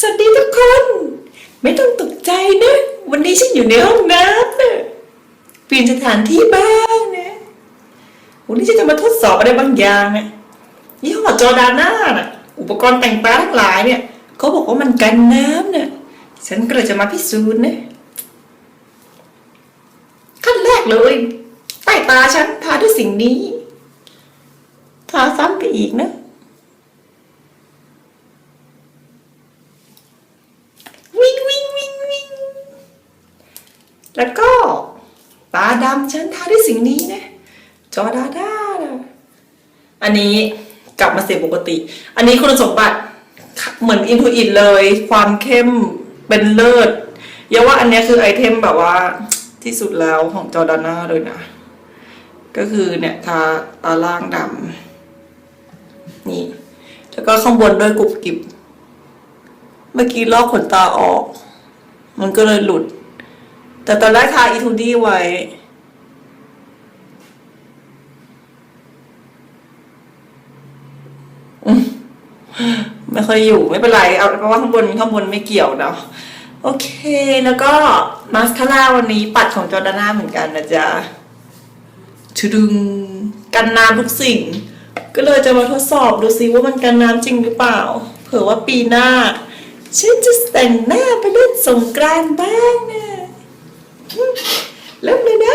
สวัสดีทุกคน ไม่ต้องตกใจนะ วันนี้ฉันอยู่ในห้องน้ำนะเปลี่ยนสถานที่บ้างนะวันนี้ฉันจะมาทดสอบอะไรบางอย่างอะยี่ห้อจอดาน่าน่ะอุปกรณ์แต่งตาทั้งหลายเนี่ยเขาบอกว่ามันกันน้ำเนี่ยฉันก็เลยจะมาพิสูจน์นะขั้นแรกเลยใต้ตาฉันทาด้วยสิ่งนี้ทาซ้ำไปอีกนะ วิ่งวิ่งวิ่งวิ่ง แล้วก็ตาดำฉันทาด้วยสิ่งนี้นะ จอดาดาอันนี้กลับมาเสียปกติ อันนี้คุณสมบัติเหมือนอินทูอินเลย ความเข้มเป็นเลิศอย่าว่าอันนี้คือไอเทมแบบว่าที่สุดแล้วของจอร์ดาน่าเลยนะ ก็คือเนี่ยทาตาล่างดำนี่ แล้วก็ข้างบนด้วยกรุบกริบ เมื่อกี้ลอกขนตาออก มันก็เลยหลุด แต่ตอนแรกทาอีทูดี้ไว้ ไม่ค่อยอยู่ไม่เป็นไร เอาเพราะว่าข้างบนข้างบนไม่เกี่ยวเนาะโอเค แล้วก็มาสคาร่าวันนี้ปัดของจอร์ดาน่าเหมือนกันนะจ๊ะชุดึงกันน้ำทุกสิ่ง ก็เลยจะมาทดสอบดูซิว่ามันกันน้ำจริงหรือเปล่า เผื่อว่าปีหน้าฉันจะแต่งหน้าไปเล่นสงกรานต์บ้างนะ เริ่มเลยนะ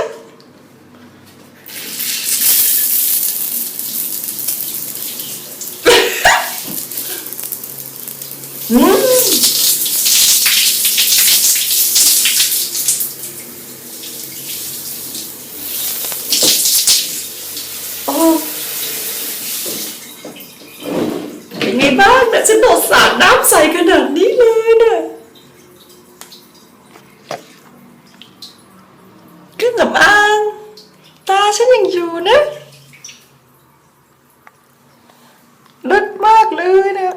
อืมโอ้เป็นไงบ้างนะฉันโดดสาดน้ำใส่ขนาดนี้เลยนะเครื่องสำอาง ตาฉันยังอยู่นะเลิศมากเลยนะ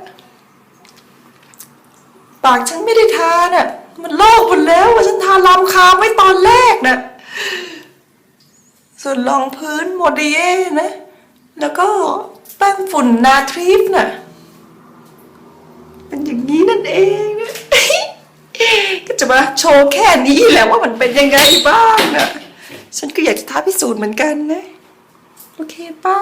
ปากฉันไม่ได้ทาน่ะ มันลอกหมดแล้วว่าฉันทาลำคาไว้ตอนแรกน่ะส่วนรองพื้นโมเดเย่นะ แล้วก็แป้งฝุ่นนาทรีฟน่ะเป็นอย่างนี้นั่นเองนะก็จะมาโชว์แค่นี้แหละว่ามันเป็นยังไงบ้างนะฉันก็อยากจะท้าพิสูจน์เหมือนกันนะ โอเคป้า